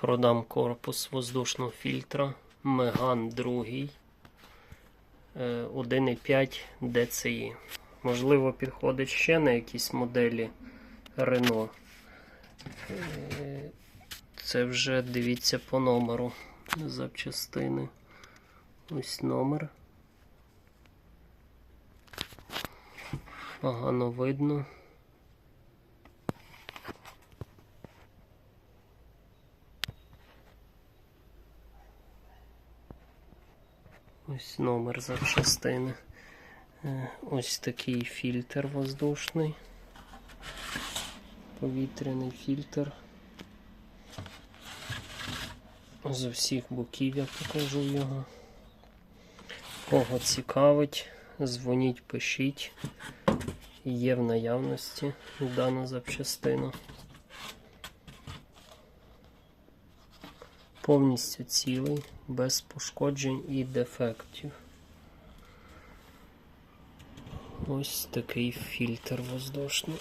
Продам корпус воздушного фільтра Меган 2 е, 1,5 DCI. Можливо, підходить ще на якісь моделі Renault. Е, Це вже дивіться по номеру запчастини. Ось номер. Погано видно. Ось номер запчастини. Е, Ось такий фільтр воздушний. Повітряний фільтр. З усіх боків я покажу його. Кого цікавить, дзвоніть, пишіть. Є в наявності дана запчастина. Повністю цілий, без пошкоджень і дефектів. Ось такий фільтр воздушний.